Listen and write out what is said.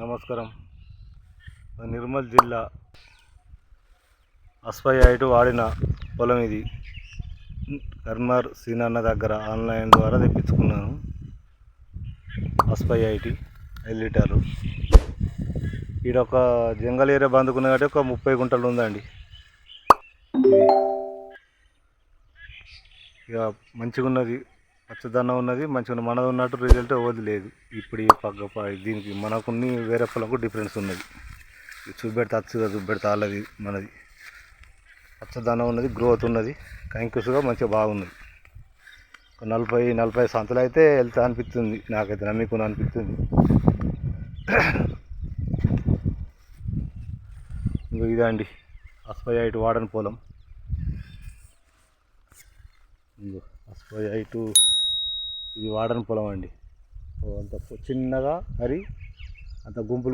నమస్కారం. నిర్మల్ జిల్లా అస్పై ఐటు వాడిన పొలం ఇది. కర్మర్ సీనన్న దగ్గర ఆన్లైన్ ద్వారా తెప్పించుకున్నాను. అస్పై ఐటి ఐదు లీటర్లు. ఈడ ఒక జంగల్ ఏరియా బందుకున్న కాబట్టి ఒక ముప్పై గుంటలు ఉందండి. ఇక మంచిగా ఉన్నది పచ్చదనం ఉన్నది మంచిగా మనది ఉన్నట్టు రిజల్ట్ అవ్వదు లేదు. ఇప్పుడు ఈ పక్క దీనికి మనకున్ని వేరే పొలంకు డిఫరెన్స్ ఉన్నది. చూపెడితే అచ్చుగా చూపెడితే వాళ్ళది మనది. పచ్చదనం ఉన్నది గ్రోత్ ఉన్నది. కంకుసుగా మంచిగా బాగున్నది నలభై నలభై సంతలు అయితే వెళ్తా అనిపిస్తుంది. నాకైతే నమ్మికుని అనిపిస్తుంది. ఇంకా ఇదే అండి. అస్పై ఐటు వాడని పొలం. ఇంకో అస్పై ఐటు ఇది వాడని పొలం అండి. అంత చిన్నగా మరి అంత గుంపులు